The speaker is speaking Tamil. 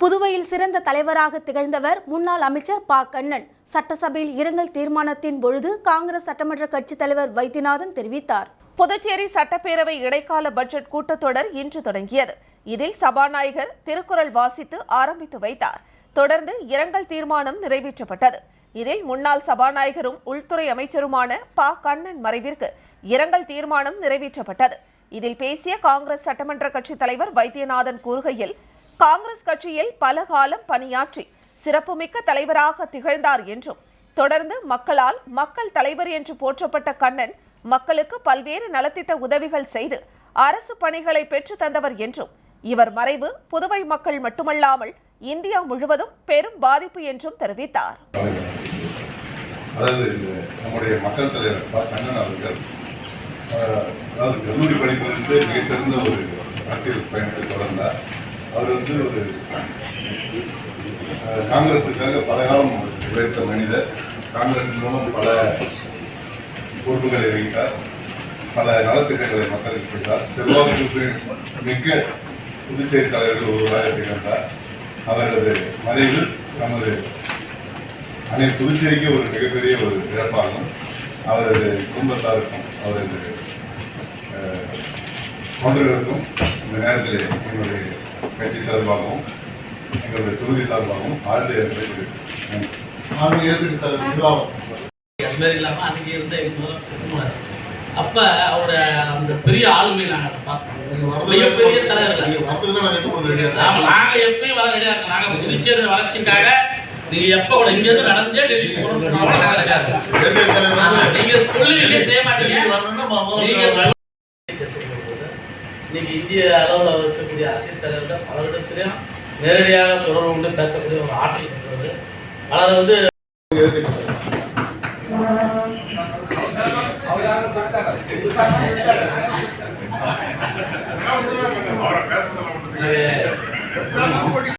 புதுவையில் சிறந்த தலைவராக திகழ்ந்தவர் முன்னாள் அமைச்சர் ப. கண்ணன். சட்டசபையில் இரங்கல் தீர்மானத்தின் பொழுது காங்கிரஸ் சட்டமன்ற கட்சித் தலைவர் வைத்தியநாதன் தெரிவித்தார். புதுச்சேரி சட்டப்பேரவை இடைக்கால பட்ஜெட் கூட்டத்தொடர் இன்று தொடங்கியது. இதில் சபாநாயகர் திருக்குறள் வாசித்து ஆரம்பித்து வைத்தார். தொடர்ந்து இரங்கல் தீர்மானம் நிறைவேற்றப்பட்டது. இதில் முன்னாள் சபாநாயகரும் உள்துறை அமைச்சருமான ப. கண்ணன் மறைவிற்கு இரங்கல் தீர்மானம் நிறைவேற்றப்பட்டது. இதில் பேசிய காங்கிரஸ் சட்டமன்ற கட்சித் தலைவர் வைத்தியநாதன் கூறுகையில் காங்கிரஸ் கட்சியில் பல காலம் பணியாற்றி சிறப்புமிக்க தலைவராக திகழ்ந்தார் என்றும் தொடர்ந்து மக்களால் மக்கள் தலைவர் என்று போற்றப்பட்ட கண்ணன் மக்களுக்கு பல்வேறு நலத்திட்ட உதவிகள் செய்து அரசு பணிகளை பெற்று தந்தவர் என்றும் இவர் மறைவு புதுவை மக்கள் மட்டுமல்லாமல் இந்தியா முழுவதும் பெரும் பாதிப்பு என்றும் தெரிவித்தார். அதாவது நம்முடைய மக்கள் தலைவர் கண்ணன் அவர்கள் அதாவது கல்லூரி படிப்பதற்கு மிகச்சிறந்த ஒரு அரசியல் பயணத்தை தொடர்ந்தார். அவர் வந்து ஒரு காங்கிரஸுக்காக பல காலம் உழைத்த மனிதர். காங்கிரஸ் மூலம் பல பொறுப்புகளை வகித்தார். பல நலத்திட்டங்களை மக்களுக்கு செய்தார் செல்வாக்கு மிக்க புதுச்சேரி தலைவர்கள் ஒருவராக திகழ்ந்தார். அவரது மறைவில் நமது அனை புதுச்சேரிக்கு ஒரு மிகப்பெரிய ஒரு இழப்பாகும். அவரது குடும்பத்தாருக்கும் அவரது தொண்டர்களுக்கும் இந்த நேரத்தில் என்னுடைய கட்சி சார்பாகவும் எங்களுடைய தொகுதி சார்பாகவும் ஆழ்ந்த தெரிவித்துக் அவங்க ஏற்றுட்டு தர விசுவாசம் அது மாதிரி இல்லாமல் அன்னைக்கு இருந்த முதலமைச்சர் அப்போ அவரோட அந்த பெரிய ஆளுமை நாங்கள் பார்த்தோம். மிகப்பெரிய தலைவர்கள். நாங்கள் எப்பயும் வர ரெடியாக இருக்கோம். நாங்கள் புதுச்சேரி வளர்ச்சிக்காக நீங்கள் எப்போ கூட இங்கேருந்து நடந்தே டெல்லி ஆமா, நீங்க சொல்லுவீங்க செய்ய மாட்டீங்க. இன்றைக்கி இன்னைக்கு இந்திய அளவில் இருக்கக்கூடிய அரசியல் தலைவர்கள் பலரிடத்திலையும் நேரடியாக தொடர்பு கொண்டு பேசக்கூடிய ஒரு ஆற்றல் பெற்றவர். பலர் வந்து